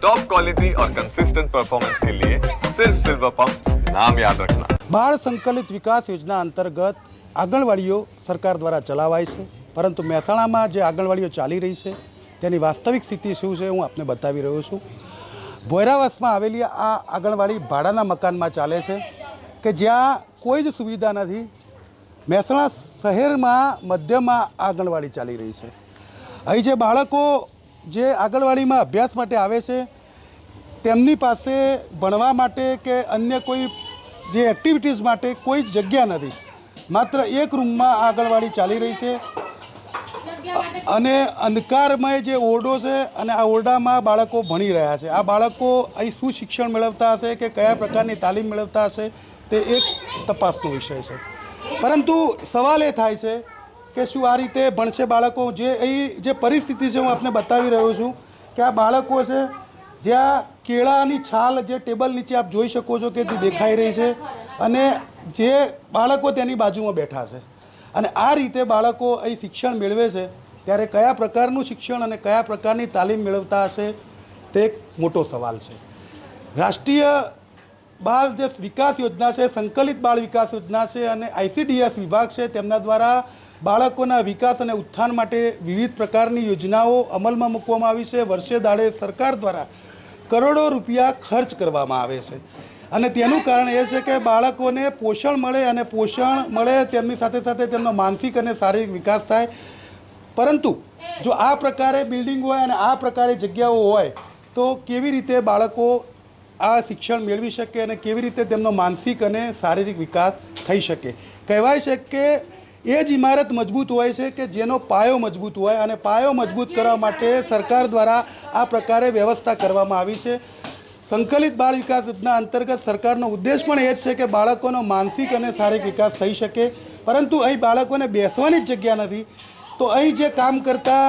Top quality और consistent performance के लिए सिर्फ सिल्वर पंप नाम याद रखना બાળ સંકલિત વિકાસ યોજના અંતર્ગત આંગણવાડીઓ સરકાર દ્વારા ચલાવાય છે પરંતુ મહેસાણામાં જે આંગણવાડીઓ ચાલી રહી છે તેની વાસ્તવિક સ્થિતિ શું છે હું આપને બતાવી રહ્યો છું ભોયરાવાસમાં આવેલી આ આંગણવાડી ભાડાના મકાનમાં ચાલે છે કે જ્યાં કોઈ જ સુવિધા નથી મહેસાણા શહેરમાં મધ્યમાં આંગણવાડી ચાલી રહી છે અહીં જે બાળકો જે આંગણવાડીમાં અભ્યાસ માટે આવે છે, તેમની પાસે ભણવા માટે કે અન્ય કોઈ જે એક્ટિવિટીઝ માટે કોઈ જ જગ્યા નથી. માત્ર એક રૂમમાં આંગણવાડી ચાલી રહી છે. અને અંધકારમય જે ઓરડો છે અને આ ઓરડામાં બાળકો ભણી રહ્યા છે. આ બાળકો અહીં શું શિક્ષણ મેળવતા હશે કે કયા પ્રકારની તાલીમ મેળવતા હશે તે એક તપાસનો વિષય છે. પરંતુ સવાલ એ થાય છે કે શું આ રીતે ભણશે બાળકો? જે અહીં જે પરિસ્થિતિ છે હું આપને બતાવી રહ્યો છું કે આ બાળકો છે જ્યાં કેળાની છાલ જે ટેબલ નીચે આપ જોઈ શકો છો કે તે દેખાઈ રહી છે અને જે બાળકો તેની બાજુમાં બેઠા છે. અને આ રીતે બાળકો અહીં શિક્ષણ મેળવે છે, ત્યારે કયા પ્રકારનું શિક્ષણ અને કયા પ્રકારની તાલીમ મેળવતા હશે, તે એક મોટો સવાલ છે. રાષ્ટ્રીય બાળ જે વિકાસ યોજના છે, સંકલિત બાળ વિકાસ યોજના છે અને આઈસીડીએસ વિભાગ છે, તેમના દ્વારા બાળકોના વિકાસ અને ઉત્થાન માટે વિવિધ પ્રકારની યોજનાઓ અમલમાં મૂકવામાં આવી છે. વર્ષે દાડે સરકાર દ્વારા કરોડો રૂપિયા ખર્ચ કરવામાં આવે છે. અને તેનું કારણ એ છે કે બાળકોને પોષણ મળે અને પોષણ મળે તેમની સાથે સાથે તેમનો માનસિક અને શારીરિક વિકાસ થાય. પરંતુ જો આ પ્રકારે બિલ્ડિંગ હોય અને આ પ્રકારે જગ્યાઓ હોય, તો કેવી રીતે બાળકો આ શિક્ષણ મેળવી શકે અને કેવી રીતે તેમનો માનસિક અને શારીરિક વિકાસ થઈ શકે? કહેવાય છે કે એ જ ઇમારત મજબૂત હોય છે કે જેનો પાયો મજબૂત હોય અને પાયો મજબૂત કરવા માટે સરકાર દ્વારા આ પ્રકારે વ્યવસ્થા કરવામાં આવી છે. સંકલિત બાળ વિકાસ યોજના અંતર્ગત સરકારનો ઉદ્દેશ પણ એ જ છે કે બાળકોનો માનસિક અને શારીરિક વિકાસ થઈ શકે. પરંતુ અહીં બાળકોને બેસવાની જ જગ્યા નથી. તો અહીં જે કામ કરતા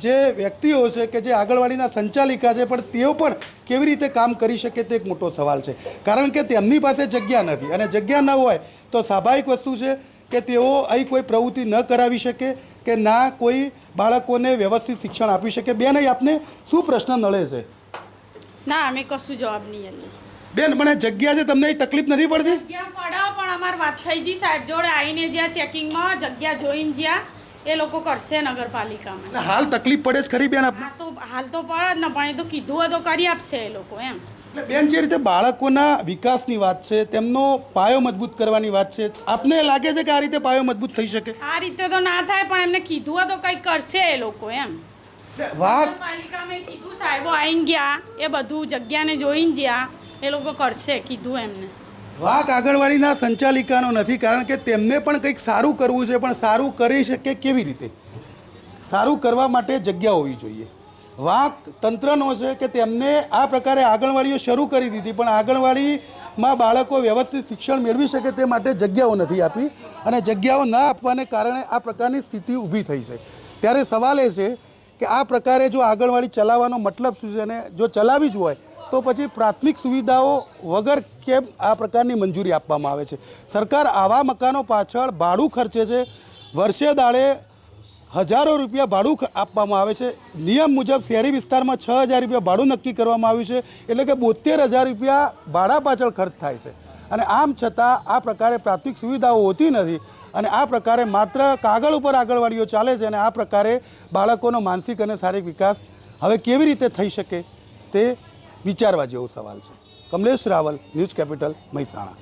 જે વ્યક્તિઓ છે કે જે આંગણવાડીના સંચાલિકા છે, પણ તેઓ પણ કેવી રીતે કામ કરી શકે તે એક મોટો સવાલ છે. કારણ કે તેમની પાસે જગ્યા નથી અને જગ્યા ન હોય તો સ્વાભાવિક વસ્તુ છે કે તેઓ અહીં કોઈ પ્રવૃત્તિ ન કરાવી શકે કે ના કોઈ બાળકોને વ્યવસ્થિત શિક્ષણ આપી શકે. બેન અહીં આપને શું પ્રશ્ન નડે છે? ના અમે કશું જવાબ નહીં આલીએ બેન મને જગ્યા છે તમને તકલીફ નથી પડતી? જગ્યા પડે પણ અમારી વાત થઈ ગઈ સાહેબ જોડે. આવીને જ્યાં ચેકિંગમાં જગ્યા જોઈને જ્યાં એ લોકો કરશે નગરપાલિકામાં. હાલ તકલીફ પડે છે ખરી બેન તો હાલ તો પડે જ ને પણ એ તો કીધું તો કરી આપશે એ લોકો એમ. એટલે બેન જે રીતે બાળકોના વિકાસની વાત છે તેમનો પાયો મજબૂત કરવાની વાત છે આપને લાગે છે કે આ રીતે પાયો મજબૂત થઈ શકે? આ રીતે તો ના થાય પણ એમને કીધું તો કંઈક કરશે એ લોકો એમ. વાત નગરપાલિકામાં કીધું સાહેબો આવી ગયા એ બધું જગ્યાને જોઈને જ્યાં એ લોકો કરશે કીધું એમને. વાક આગળવાળીના સંચાલિકાનો નથી કારણ કે તેમને પણ કંઈક સારું કરવું છે પણ સારું કરી શકે કેવી રીતે? સારું કરવા માટે જગ્યા હોવી જોઈએ. વાંક તંત્રનો છે કે તેમને આ પ્રકારે આંગણવાડીઓ શરૂ કરી દીધી. પણ આંગણવાડીમાં બાળકો વ્યવસ્થિત શિક્ષણ મેળવી શકે તે માટે જગ્યાઓ નથી આપી અને જગ્યાઓ ન આપવાને કારણે આ પ્રકારની સ્થિતિ ઊભી થઈ છે. ત્યારે સવાલ એ છે કે આ પ્રકારે જો આંગણવાડી ચલાવવાનો મતલબ શું છે અને જો ચલાવવી જ હોય, તો પછી પ્રાથમિક સુવિધાઓ વગર કેમ આ પ્રકારની મંજૂરી આપવામાં આવે છે? સરકાર આવા મકાનો પાછળ ભાડું ખર્ચે છે. વર્ષે દાડે હજારો રૂપિયા ભાડું આપવામાં આવે છે. નિયમ મુજબ શહેરી વિસ્તારમાં છ હજાર રૂપિયા ભાડું નક્કી કરવામાં આવ્યું છે. એટલે કે બોતેર હજાર રૂપિયા ભાડા પાછળ ખર્ચ થાય છે. અને આમ છતાં આ પ્રકારે પ્રાથમિક સુવિધાઓ હોતી નથી અને આ પ્રકારે માત્ર કાગળ ઉપર આગળવાડીઓ ચાલે છે અને આ પ્રકારે બાળકોનો માનસિક અને શારીરિક વિકાસ હવે કેવી રીતે થઈ શકે તે વિચારવા જેવો સવાલ છે. Kamlesh Raval, news capital, Mehsana.